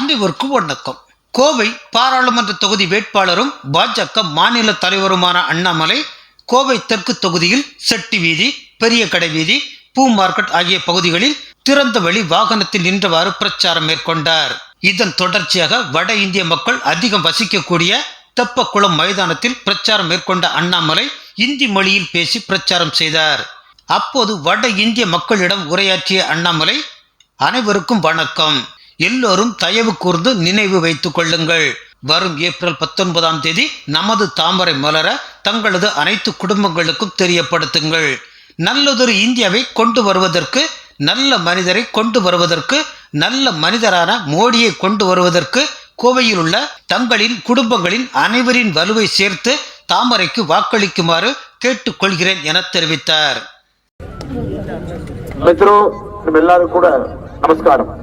அனைவருக்கும் வணக்கம் கோவை பாராளுமன்ற தொகுதி வேட்பாளரும் பாஜக மாநில தலைவருமான அண்ணாமலை கோவை தெற்கு தொகுதியில் செட்டி வீதி பெரிய கடை வீதி பூ மார்க்கெட் ஆகிய பகுதிகளில் திறந்த வழி வாகனத்தில் நின்றவாறு பிரச்சாரம் மேற்கொண்டார். இதன் தொடர்ச்சியாக வட இந்திய மக்கள் அதிகம் வசிக்கக்கூடிய தெப்பக்குளம் மைதானத்தில் பிரச்சாரம் மேற்கொண்ட அண்ணாமலை இந்தி மொழியில் பேசி பிரச்சாரம் செய்தார். அப்போது வட இந்திய மக்களிடம் உரையாற்றிய அண்ணாமலை அனைவருக்கும் வணக்கம். எல்லோரும் தயவு கூர்ந்து நினைவு வைத்துக் கொள்ளுங்கள். வரும் ஏப்ரல் பத்தொன்பதாம் தேதி நமது தாமரை மலர தங்களது அனைத்து குடும்பங்களுக்கும் தெரியப்படுத்துங்கள். நல்லதொரு இந்தியாவை கொண்டு வருவதற்கு நல்ல மனிதரை கொண்டு வருவதற்கு நல்ல மனிதரான மோடியை கொண்டு வருவதற்கு கோவையில் உள்ள தங்களின் குடும்பங்களின் அனைவரின் வலுவை சேர்த்து தாமரைக்கு வாக்களிக்குமாறு கேட்டுக்கொள்கிறேன் என தெரிவித்தார். மித்ரோ எல்லாரும் கூட நமஸ்காரம்.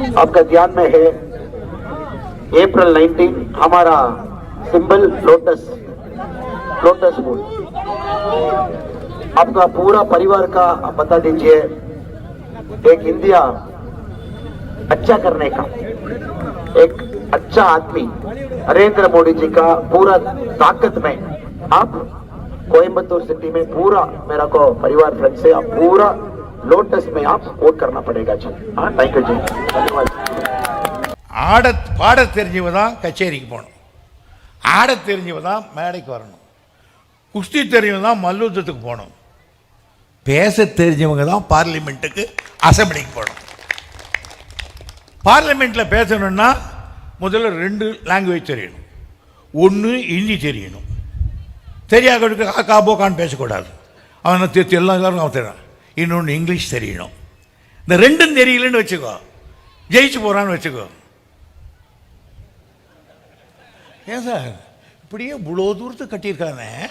आपका ध्यान में है। अप्रैल 19 हमारा सिंबल लोटस लोटस फूल आपका पूरा परिवार का आप बता दीजिए, एक इंडिया अच्छा करने का, एक अच्छा आदमी, नरेंद्र मोदी जी का पूरा ताकत में, आप कोयम्बतूर सिटी में पूरा मेरा को परिवार फ्रेंड से आप पूरा लोटस में आप वोट करना पड़ेगा जी हाँ थैंक यू जी धन्यवाद ஆட பாட தெரிஞ்சவ தான் கச்சேரிக்கு போகணும் ஆட தெரிஞ்சவ தான் மேடைக்கு வரணும் குஸ்தி தெரிஞ்சவங்க தான் மல்யுத்தத்துக்கு போகணும் பேச தெரிஞ்சவங்க தான் பார்லிமெண்ட்டுக்கு அசம்பிளிக்கு போகணும் பார்லிமெண்ட்டில் பேசணும்னா முதல்ல ரெண்டு லாங்குவேஜ் தெரியணும் ஒன்று ஹிந்தி தெரியணும் தெரியாதவனுக்கு காக்கா போக்கான்னு பேசக்கூடாது அவனை திருத்தி எல்லா எல்லாரும் அவன் தெரியும் இன்னொன்று இங்கிலீஷ் தெரியணும். இந்த ரெண்டும் தெரியலன்னு வச்சுக்கோ. ஜெயிச்சு போகிறான்னு வச்சுக்கோ. ஏன் சார்? இப்படியே இவ்வளோ தூரத்து கட்டியிருக்கானே?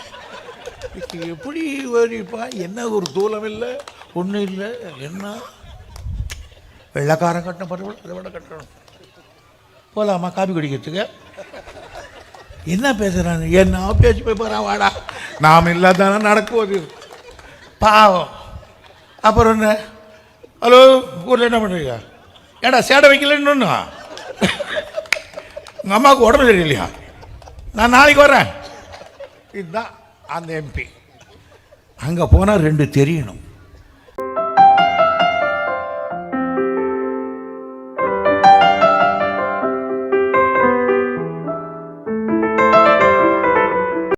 எப்படி வரிப்பா? என்ன ஒரு தூலம் இல்லை ஒன்றும் இல்லை என்ன? வெள்ளக்காரன் கட்டின பரவாயில்ல அதை விட கட்டணும். போகலாமா காபி குடிக்கிறதுக்கு? என்ன பேசுகிறாங்க என்ன பேச்சு போய் போகிறான் வாடா. நாம் இல்லாதானே நடக்குவது பாவம். அப்புறம் என்ன? ஹலோ ஊரில் என்ன பண்ணுறீங்க ஏடா சேடை வைக்கலன்னு ஒன்று உங்கள் அம்மாவுக்கு உடம்பு சரியில்லையா? நான் நாளைக்கு வரேன். இதுதான் அந்த எம்பி அங்கே போனால் ரெண்டு தெரியணும்.